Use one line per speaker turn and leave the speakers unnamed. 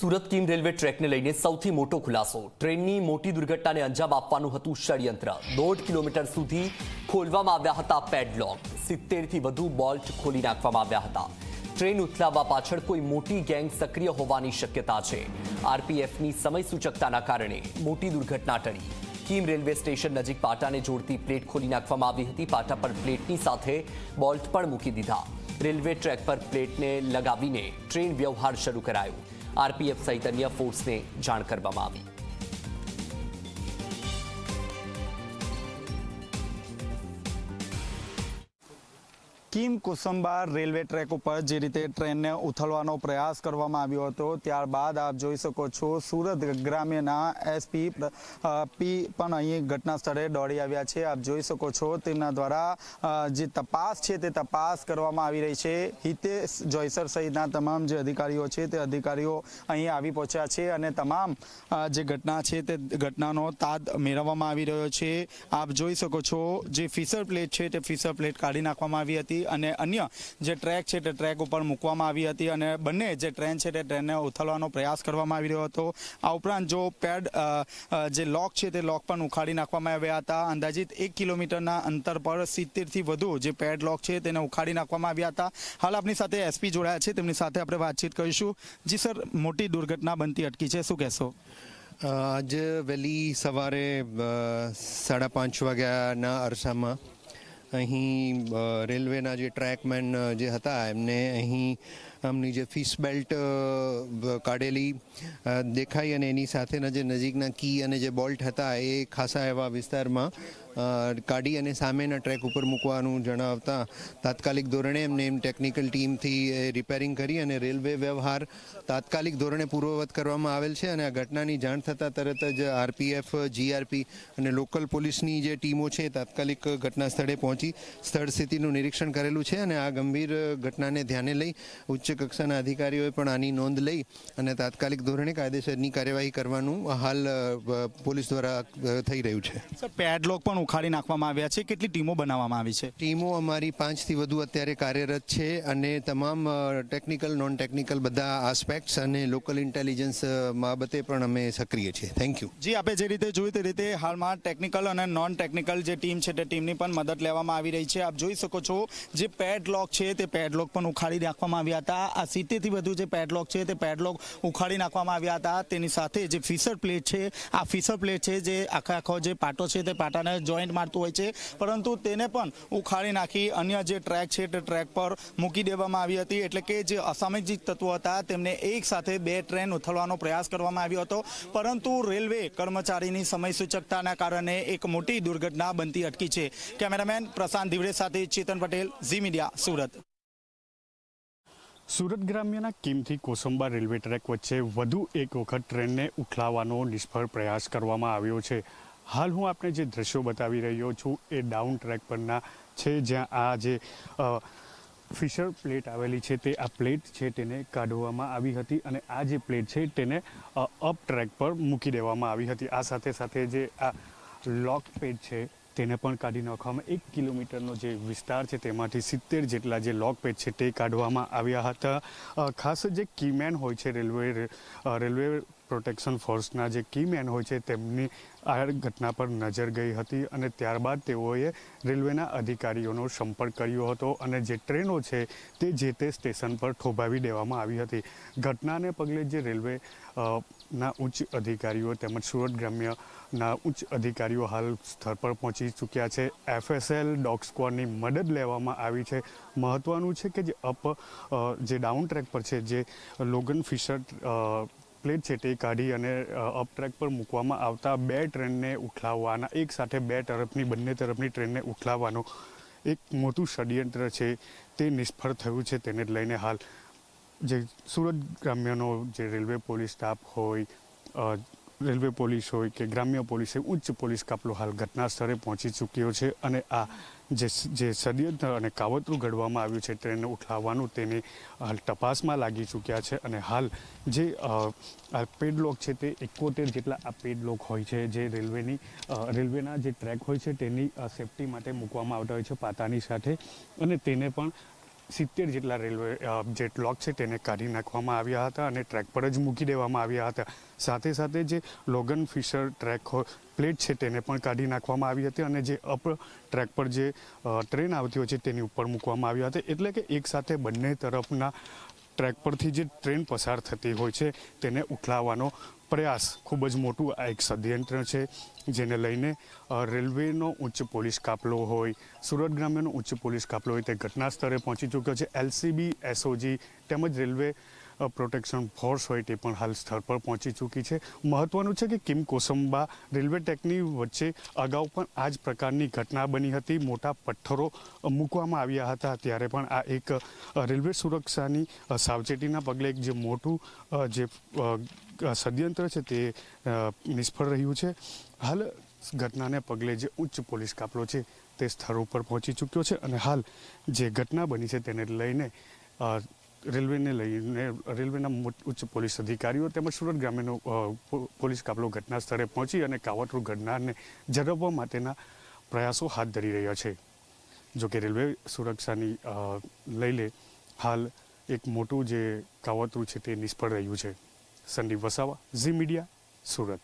Surat Kim railway ટ્રેકને લઈને સૌથી મોટો ખુલાસો. ટ્રેનની મોટી દુર્ઘટનાને અંજામ આપવાનું હતું ષડયંત્ર. દોઢ કિલોમીટર સુધી ખોલવામાં આવ્યા હતા પેડલોક સિત્તેરથી વધુ બોલ્ટ ખોલી નાખવામાં આવ્યા હતા. ટ્રેન ઉથલાવવા પાછળ કોઈ મોટી ગેંગ સક્રિય હોવાની શક્યતા છે. આરપીએફની સમય સૂચકતાના કારણે મોટી દુર્ઘટના ટળી. કીમ રેલવે સ્ટેશન નજીક પાટાને જોડતી પ્લેટ ખોલી નાખવામાં આવી હતી. પાટા પર પ્લેટની સાથે બોલ્ટ પણ મૂકી દીધા. રેલવે ટ્રેક પર પ્લેટને લગાવીને ટ્રેન વ્યવહાર શરૂ કરાયો. આરપીએફ સહિત અન્ય ફોર્સને જાણ કરવામાં આવી.
કિમ કુસુમ્બા રેલવે ટ્રેક ઉપર જે રીતે ટ્રેનને ઉથલવાનો પ્રયાસ કરવામાં આવ્યો હતો, ત્યારબાદ આપ જોઈ શકો છો સુરત ગ્રામ્યના એસપી પી પણ અહીં ઘટના સ્થળે દોડી આવ્યા છે. આપ જોઈ શકો છો તેમના દ્વારા જે તપાસ છે તે તપાસ કરવામાં આવી રહી છે. હિતેશ જોઈસર સહિતના તમામ જે અધિકારીઓ છે તે અધિકારીઓ અહીં આવી પહોંચ્યા છે અને તમામ જે ઘટના છે તે ઘટનાનો તાદ મેળવવામાં આવી રહ્યો છે. આપ જોઈ શકો છો જે ફિશર પ્લેટ છે તે ફિશર પ્લેટ કાઢી નાખવામાં આવી હતી. અને અન્ય જે ટ્રેક છે તે ટ્રેક ઉપર મૂકવામાં આવી હતી અને બંને જે ટ્રેન છે તે ટ્રેનને ઉથલવાનો પ્રયાસ કરવામાં આવી રહ્યો હતો. આ ઉપરાંત જો પેડ જે લોક છે તે લોક પણ ઉખાડી નાખવામાં આવ્યા હતા. અંદાજિત એક કિલોમીટરના અંતર પર સિત્તેરથી વધુ જે પેડ લોક છે તેને ઉખાડી નાખવામાં આવ્યા હતા. હાલ આપની સાથે એસપી જોડાયા છે. તેમની સાથે આપણે વાતચીત કરીશું. જી સર, મોટી દુર્ઘટના બનતી અટકી છે. શું કહેશો?
આજ વહેલી સવારે સાડા પાંચ વાગ્યાના અરસામાં અહીં રેલવેના જે ટ્રેકમેન જે હતા એમને અહીં આમની જે ફિશ બેલ્ટ કાઢેલી દેખાઈ અને એની સાથેના જે નજીકના કી અને જે બોલ્ટ હતા એ ખાસા એવા વિસ્તારમાં કાઢી અને સામેના ટ્રેક ઉપર મૂકવાનું જણાવતા તાત્કાલિક ધોરણે એમને એમ ટેકનિકલ ટીમથી રિપેરિંગ કરી અને રેલવે વ્યવહાર તાત્કાલિક ધોરણે પૂર્વવત કરવામાં આવેલ છે અને આ ઘટનાની જાણ થતાં તરત જ આરપીએફ, જીઆરપી અને લોકલ પોલીસની જે ટીમો છે તાત્કાલિક ઘટના સ્થળે પહોંચી સ્થળ સ્થિતિનું નિરીક્ષણ કરેલું છે અને આ ગંભીર ઘટનાને ધ્યાને લઈ ઉચ્ચ કક્ષાના અધિકારીઓએ પણ આની નોંધ લઈ અને તાત્કાલિક ધોરણે કાયદેસરની કાર્યવાહી કરવાનું હાલ પોલીસ દ્વારા થઈ રહ્યું છે.
સર પેડલોક પણ ઉખાડી નાખવામાં આવ્યા છે. કેટલી ટીમો બનાવવામાં આવી છે?
ટીમો અમારી પાંચથી વધુ અત્યારે કાર્યરત છે અને તમામ ટેકનિકલ નોન ટેકનિકલ બધા આસ્પેક્ટ્સ અને લોકલ ઇન્ટેલિજન્સ બાબતે પણ અમે સક્રિય છીએ. થેન્ક યુ
જી આપણે જે રીતે જોયું તે રીતે હાલમાં ટેકનિકલ અને નોન ટેકનિકલ જે ટીમ છે તે ટીમની પણ મદદ લેવામાં આવી રહી છે. આપ જોઈ શકો છો જે પેડલોક છે તે પેડલોક પણ ઉખાડી નાખવામાં આવ્યા હતા. આ સિત્તેરથી વધુ જે પેડલોક છે તે પેડલોક ઉખાડી નાખવામાં આવ્યા હતા. તેની સાથે જે ફિશર પ્લેટ છે, આ ફિશર પ્લેટ છે જે આખા આખો જે પાટો છે તે પાટાને જોઈન્ટ મારતું હોય છે. પરંતુ તેને પણ ઉખાડી નાખી અન્ય જે ટ્રેક છે તે ટ્રેક પર મૂકી દેવામાં આવી હતી. એટલે કે જે અસામાજિક તત્વો હતા તેમને એક સાથે બે ટ્રેન ઉથલવાનો પ્રયાસ કરવામાં આવ્યો હતો. પરંતુ રેલવે કર્મચારીની સમય સૂચકતાના કારણે એક મોટી દુર્ઘટના બનતી અટકી છે. કેમેરામેન પ્રશાંત ધીવડે સાથે ચેતન પટેલ, ઝી મીડિયા, સુરત.
સુરત ગ્રામ્યના કિમથી કોસંબા રેલવે ટ્રેક વચ્ચે વધુ એક વખત ટ્રેનને ઉખલાવવાનો નિષ્ફળ પ્રયાસ કરવામાં આવ્યો છે. હાલ હું આપને જે દ્રશ્યો બતાવી રહ્યો છું એ ડાઉન ટ્રેક પરના છે, જ્યાં આ જે ફિશર પ્લેટ આવેલી છે તે આ પ્લેટ છે તેને કાઢવામાં આવી હતી અને આ જે પ્લેટ છે તેને અપ ટ્રેક પર મૂકી દેવામાં આવી હતી. આ સાથે સાથે જે આ લોક પેડ છે તેને પણ કાઢી નાખવામાં એક કિલોમીટરનો જે વિસ્તાર છે તેમાંથી સિત્તેર જેટલા જે લોક પેજ છે તે કાઢવામાં આવ્યા હતા. ખાસ જે કીમેન હોય છે રેલવે રેલવે પ્રોટેક્શન ફોર્સના જે કીમેન હોય છે તેમની આ ઘટના પર નજર ગઈ હતી અને ત્યારબાદ તેઓએ રેલવેના અધિકારીઓનો સંપર્ક કર્યો હતો અને જે ટ્રેનો છે તે જે તે સ્ટેશન પર થોભાવી દેવામાં આવી હતી. ઘટનાને પગલે જે રેલવે ના ઉચ્ચ અધિકારીઓ તેમજ સુરત ગ્રામ્યના ઉચ્ચ અધિકારીઓ હાલ સ્થળ પર પહોંચી ચૂક્યા છે. એફએસએલ ડોગ સ્કવોડની મદદ લેવામાં આવી છે. મહત્વનું છે કે જે અપ જે ડાઉન ટ્રેક પર છે, જે લોગન ફિશર પ્લેટ છે તે કાઢી અને અપ ટ્રેક પર મૂકવામાં આવતા બે ટ્રેનને ઉઠલાવવાના એક સાથે બે તરફની, બંને તરફની ટ્રેનને ઉઠલાવવાનો એક મોટું ષડયંત્ર છે તે નિષ્ફળ થયું છે તેને લઈને હાલ. જે સુરત ગ્રામ્યનો જે રેલવે પોલીસ સ્ટાફ હોય રેલવે પોલીસ હોય કે ગ્રામ્ય પોલીસ હોય ઉચ્ચ પોલીસ કાફલો હાલ ઘટના સ્થળે પહોંચી ચૂક્યો છે અને આ જે જે ષડયંત્ર અને કાવતરું ઘડવામાં આવ્યું છે ટ્રેનને ઉઠાવવાનું તેની હાલ તપાસમાં લાગી ચૂક્યા છે અને હાલ જે આ પેડલોક છે તે એકોતેર જેટલા આ પેડલોક હોય છે જે રેલવેની રેલવેના જે ટ્રેક હોય છે તેની સેફટી માટે મૂકવામાં આવતા હોય છે પાતાની સાથે અને તેને પણ સિત્તેર જેટલા રેલવે જે બ્લોક છે તેને કાઢી નાખવામાં આવ્યા હતા અને ટ્રેક પર જ મૂકી દેવામાં આવ્યા હતા. સાથે સાથે જે લોગન ફિશર ટ્રેક પ્લેટ છે તેને પણ કાઢી નાખવામાં આવી હતી અને જે અપ ટ્રેક પર જે ટ્રેન આવતી હોય છે તેની ઉપર મૂકવામાં આવી હતી. એટલે કે એક સાથે બંને તરફના ટ્રેક પરથી જે ટ્રેન પસાર થતી હોય છે, તેને ઉઠલાવવાનો પ્રયાસ ખૂબ જ મોટું આ એક ષડયંત્ર છે, જેને લઈને રેલવેનો ઉચ્ચ પોલીસ કાફલો હોય, સુરત ગ્રામ્યનો ઉચ્ચ પોલીસ કાફલો હોય, તે ઘટના સ્થળે પહોંચી ચૂક્યો છે. એલસીબી, એસઓજી તેમજ રેલવે પ્રોટેક્શન ફોર્સ હોય તે પણ હાલ સ્થળ પર પહોંચી ચૂકી છે. મહત્વનું છે કે કિમ કોસંબા રેલવે ટેકની વચ્ચે અગાઉ પણ આ જ પ્રકારની ઘટના બની હતી. મોટા પથ્થરો મૂકવામાં આવ્યા હતા. ત્યારે પણ આ એક રેલવે સુરક્ષાની સાવચેતીના પગલે એક જે મોટું જે ષડયંત્ર છે તે નિષ્ફળ રહ્યું છે. હાલ ઘટનાને પગલે જે ઉચ્ચ પોલીસ કાફલો છે તે સ્થળ ઉપર પહોંચી ચૂક્યો છે અને હાલ જે ઘટના બની છે તેને લઈને રેલવેને લઈને, રેલવેના ઉચ્ચ પોલીસ અધિકારીઓ તેમજ સુરત ગ્રામ્યનો પોલીસ કાફલો ઘટના સ્થળે પહોંચી અને કાવતરું ઘડનારને ઝડપવા માટેના પ્રયાસો હાથ ધરી રહ્યા છે. જોકે રેલવે સુરક્ષાની લઈ લે હાલ એક મોટું જે કાવતરું છે તે નિષ્ફળ રહ્યું છે. Sandeep Vasava, Zee media, Surat.